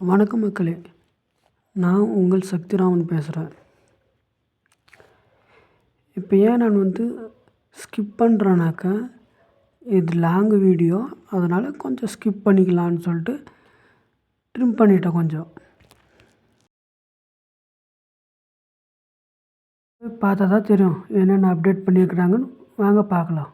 வணக்கம் மக்களே. நான் உங்கள் சக்திராமன் பேசுகிறேன் இப்போ ஏன் நான் வந்து ஸ்கிப் பண்ணுறேனாக்கா இது லாங் வீடியோ அதனால் கொஞ்சம் ஸ்கிப் பண்ணிக்கலான்னு சொல்லிட்டு ட்ரிம் பண்ணிட்டேன் கொஞ்சம். பார்த்தா தான் தெரியும் என்னென்ன அப்டேட் பண்ணியிருக்கிறாங்கன்னு. வாங்க பார்க்கலாம்.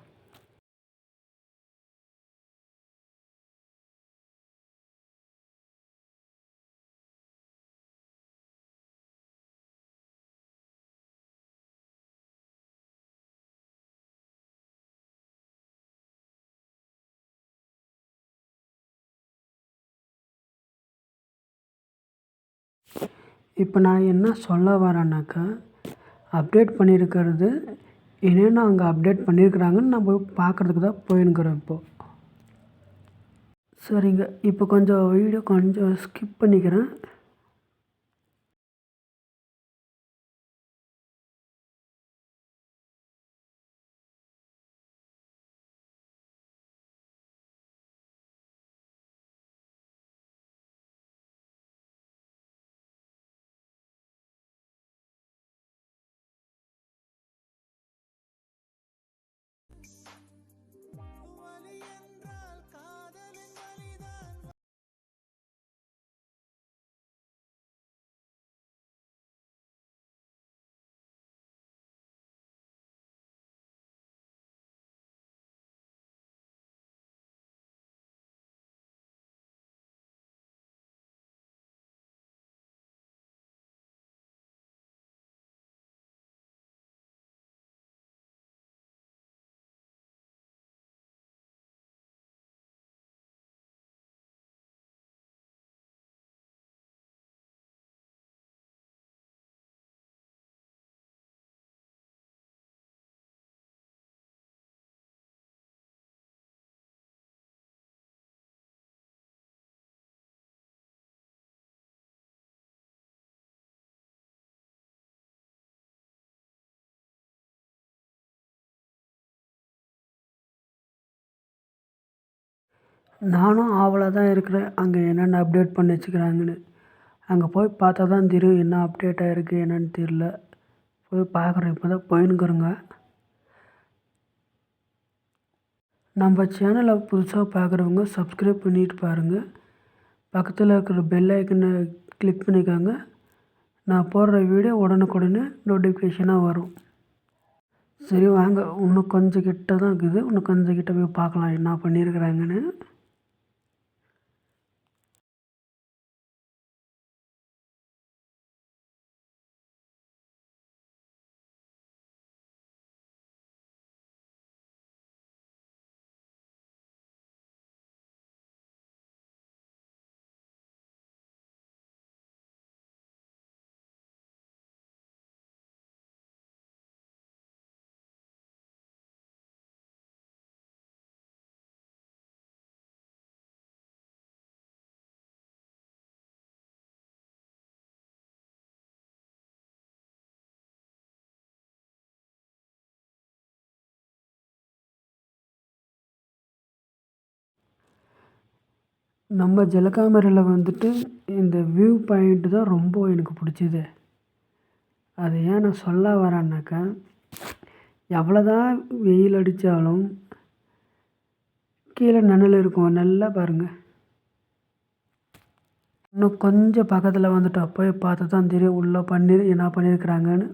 இப்போ நான் என்ன சொல்ல வரேன்னாக்கா அப்டேட் பண்ணியிருக்கிறது என்னென்ன அங்கே அப்டேட் பண்ணியிருக்கிறாங்கன்னு நம்ம பார்க்குறதுக்கு தான் போயின்னுக்குறோம் இப்போது சரிங்க இப்போ கொஞ்சம் வீடியோ கொஞ்சம் ஸ்கிப் பண்ணிக்கிறேன். நானும் ஆவலாக தான் இருக்கிறேன். அங்கே என்னென்ன அப்டேட் பண்ணி வச்சுக்கிறாங்கன்னு. அங்கே போய் பார்த்தா தான் தெரியும் என்ன அப்டேட் ஆகிருக்கு என்னன்னு தெரில போய் பார்க்குறேன். இப்போ தான் போயினுக்கிறோங்க நம்ம சேனலை புதுசாக பார்க்குறவங்க சப்ஸ்கிரைப் பண்ணிட்டு பாருங்கள் பக்கத்தில் இருக்கிற பெல் ஐக்கனை கிளிக் பண்ணிக்கோங்க. நான் போடுற வீடியோ உடனுக்குடனே நோட்டிஃபிகேஷனாக வரும். சரி வாங்க. இன்னும் கொஞ்சம் கிட்ட தான் இருக்குது. இன்னும் கொஞ்சம் கிட்ட போய் பார்க்கலாம் என்ன பண்ணியிருக்கிறாங்கன்னு நம்ம ஜலகாமரில் வந்துட்டு இந்த வியூ பாயிண்ட்டு தான் ரொம்ப எனக்கு பிடிச்சது. அது ஏன் நான் சொல்ல வரேன்னாக்கா எவ்வளோ தான் வெயில் அடித்தாலும் கீழே நிழல் இருக்கும். நல்லா பாருங்கள் இன்னும் கொஞ்சம் பக்கத்தில் வந்துட்டு போய் பார்த்து தான் தெரியும். உள்ளே பண்ணி என்ன பண்ணியிருக்கிறாங்கன்னு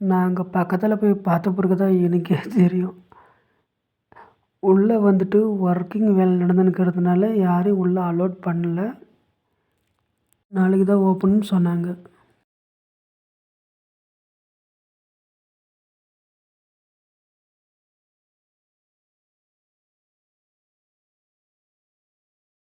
நாங்கள் பக்கத்தில் போய் பார்த்த பிறகு தான் எனக்கே தெரியும். உள்ளே வந்துட்டு ஒர்க்கிங் வேலை நடந்துன்னுக்கிறதுனால யாரையும் உள்ளே அலோட் பண்ணலை. நாளைக்கு தான் ஓப்பன்னு சொன்னாங்க.